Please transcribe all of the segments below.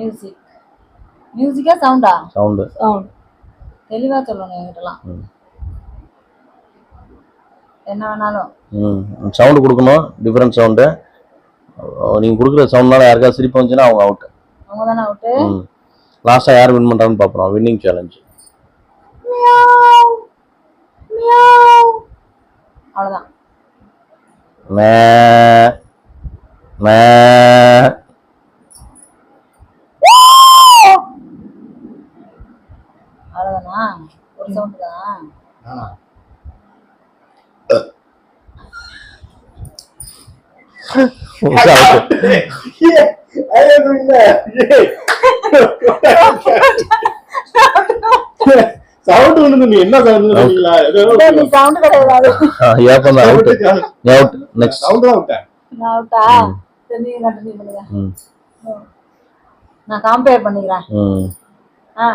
Music மியூசிக்கா சவுண்டா sound sound தெளிவா சொல்லணும் என்கிட்டலாம். ம். என்ன வேணாலும். ம். சவுண்டு கொடுக்கணும். டிஃப்ரெண்ட் சவுண்டு நீங்கள் கொடுக்குற சவுண்ட்னால யாருக்காவது சிரிப்பு வந்துச்சுன்னா அவங்க அவுட் அவங்க தானே அவுட்டு லாஸ்ட்டாக யார் வின் பண்ணுறான்னு பார்ப்போம். வின்னிங் சேலஞ்ச் அவ்வளவுதான். மே மே அவ்வளவுதானா? ஒரு சவுண்ட் தான்? அவுட் சவுண்ட் வந்து நீ என்ன சவுண்ட் சொன்னீங்களா டேய், நீ சவுண்ட் கிடையாது. ஏப்பம் தான் அவுட் நீ அவுட் நெக்ஸ்ட் சவுண்ட் நான் அவுட்டா நீங்க கண்டினியூ பண்ணுங்க நான் கம்பேர் பண்ணிக்கிறேன். ஆ.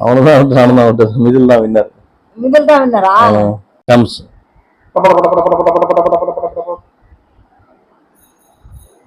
அவ்வளவுதான் மிதில் தான் வின்னர் மிதில் தான் வின்னரா கம்ஸ்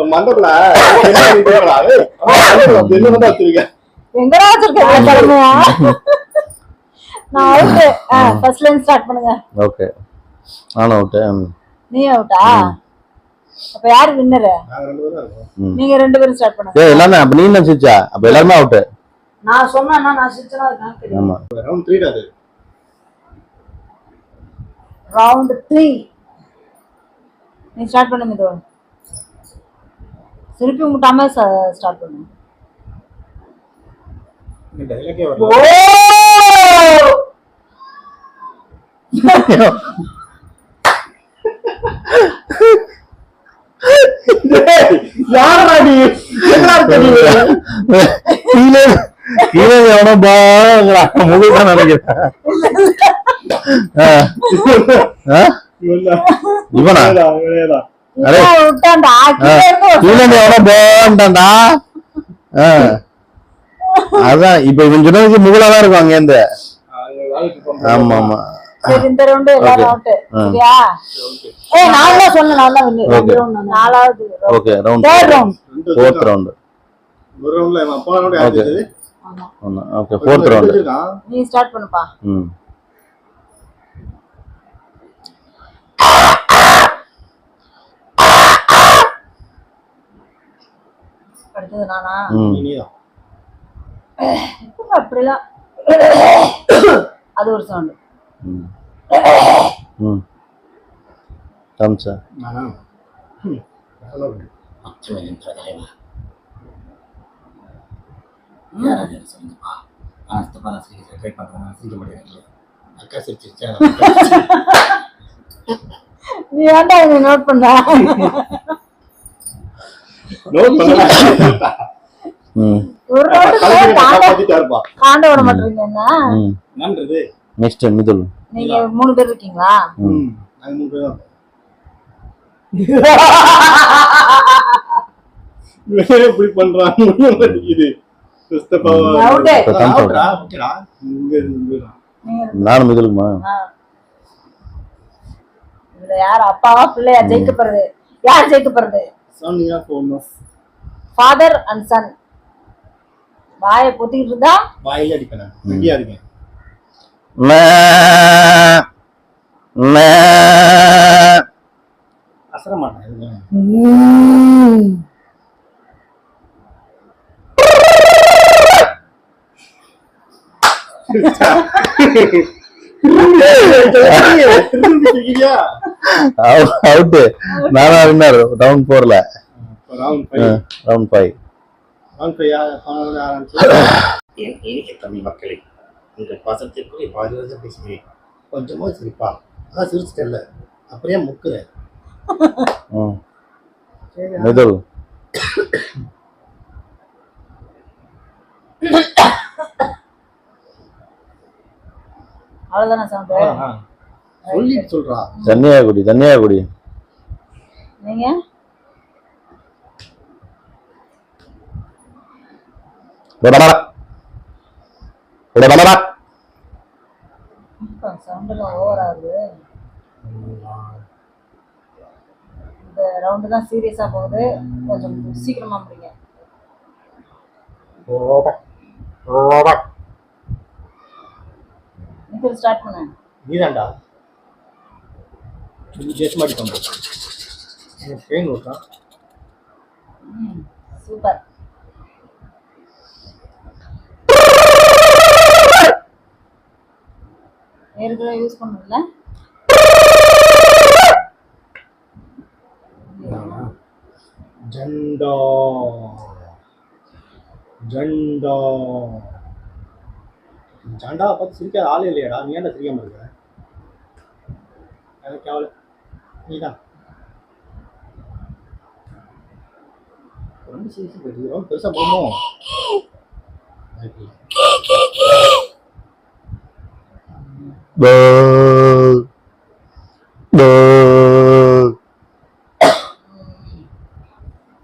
இந்த மண்டபல என்ன வச்சிருக்க? எங்கடா வச்சிருக்க நான் அவுட்டு ஃபர்ஸ்ட் லைன் ஸ்டார்ட் பண்ணுங்க. ஓகே நானும் அவுட்டு நீ அவுட்டா அப்ப யார் வின்னரு நாங்க ரெண்டு பேரும் தான் இருக்கோம். நீங்க ரெண்டு பேரும் ஸ்டார்ட் பண்ணுங்க. எல்லாமே அப்ப நீ என்ன சிரிச்சா? அப்ப எல்லாருமே அவுட்டு நான் சொன்னா நான் ஆமா. ரவுண்ட் த்ரீ அது ரவுண்ட் த்ரீ நீ ஸ்டார்ட் பண்ணுங்க இதோ. திருப்பி முட்டாம ஸ்டார்ட் பண்ணுங்க. நினைக்கிறேன். இவனா? போண்டாண்டா அதான் இப்ப இவன் சொன்னதுக்கு முகலாதான் இருக்கும் அங்க ஆமா ஆமா இந்த ரவுண்டு சொன்னேன் நான் ஓகே ஃபோர்த் ரவுண்ட் ஒரு ரவுண்ட் ஆடிட்டு ஆமா. நீ ஸ்டார்ட் பண்ணுப்பா. ம். எடுத்தது நானா அப்படிலாம். அது ஒரு சவுண்டு. நீ நோட் பண்ண? மிஸ்டர் மிதுல். நீங்க மூணு பேர் இருக்கீங்களா? இப்படி பண்றாங்க. இது நானும் மிதுலுமா யார் அப்பாவா பிள்ளையா ஜெயிக்கப்படுறது யார் ஜெயிக்கப்படுறது சொன்னியா போகணும். ஃபாதர் அண்ட் சன் வாயை பொத்திக்கிட்டு இருந்தா வாயிலே அடிப்பேன் நான். ரெடியா இருக்கேன். அசர மாட்டேன் எதுவுமே. அவுட்டு நானா வின்னர் ரவுண்ட் ஃபோர்ல ரவுண்ட் ஃபைவ் என் இனிய தமிழ் மக்களே உங்கள் பாசத்திற்குரிய பாரதிராஜ பேசுகிறேன். கொஞ்சமோ சிரிப்பா. அதான் சிரிச்சிட்டல அப்படியே முக்குறேன் முதல். அவ்வளோதானே சாப்பிட்டேன் சொல்றா. தண்ணியாகுடி தண்ணியாகுடி. நீங்க இந்த ரவுண்டு தான் சீரியஸா போகுது. கொஞ்சம் சீக்கிரமா முடிங்க. நீ ஸ்டார்ட் பண்ண. நீதான்டா. ಇಲ್ಲಿ ಟೇಸ್ಟ್ ಮಾಡಿ ತಂದು ಏನು ಗೊತ್ತಾ ಸೂಪರ್ வேறு யூஸ் பண்ணல ஜெண்டா. ஜெண்டா. ஜெண்டா பார்த்து சிரிக்காத ஆளே இல்லையாடா. நீ ஏன்டா சிரிக்காம இருக்க? எனக்கு அவ்வளோ நீதான் ரொம்ப சீரியஸ் போயிட்டு ரொம்ப பெருசா போகணும் போ. போ.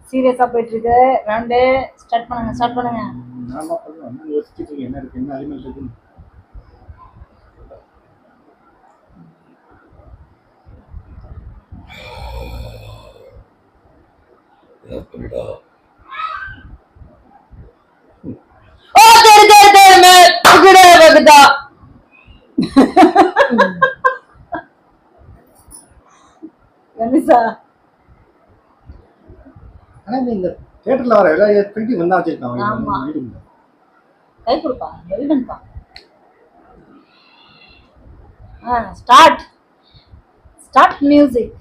சீரியஸா போயிட்டு இருக்கு ஸ்டார்ட் பண்ணுங்க ஸ்டார்ட் பண்ணுங்க நான் பண்ணுவேன் என்ன யோசிச்சுட்டு இருக்கேன் என்ன இருக்கு என்ன அலிமெண்ட் இருக்குன்னு ஓ தெரு தெரு தெரு மே புகுடே வகுதா கணிசா ஆனா நீ இந்த தியேட்டர்ல வர எல்லா பிரிண்டிங் வந்தா. அவன். கை கொடுப்பா ஆ ஸ்டார்ட் ஸ்டார்ட் மியூசிக்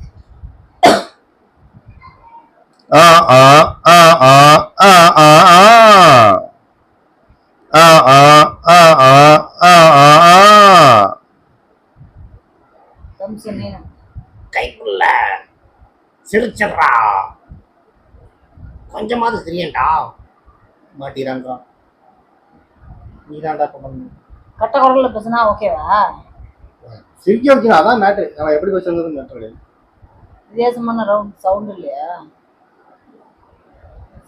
ஆ ஆ ஆ ஆ ஆ ஆ ஆ. ஆ ஆ ஆ ஆ ஆ கைக்குள்ள சிரிச்சிடுறா கொஞ்சமாவது சிரியண்டா மாட்டிறாங்க நீதான்டா இப்ப பண்ணு கட்ட குரல்ல பேசுனா ஓகேவா சிரிக்க வைக்கணும் அதான் மேட்ரு அவன் எப்படி வச்சிருந்தது மேட்ரு கிடையாது வித்தியாசமான ரவுண்ட் சவுண்ட் இல்லையா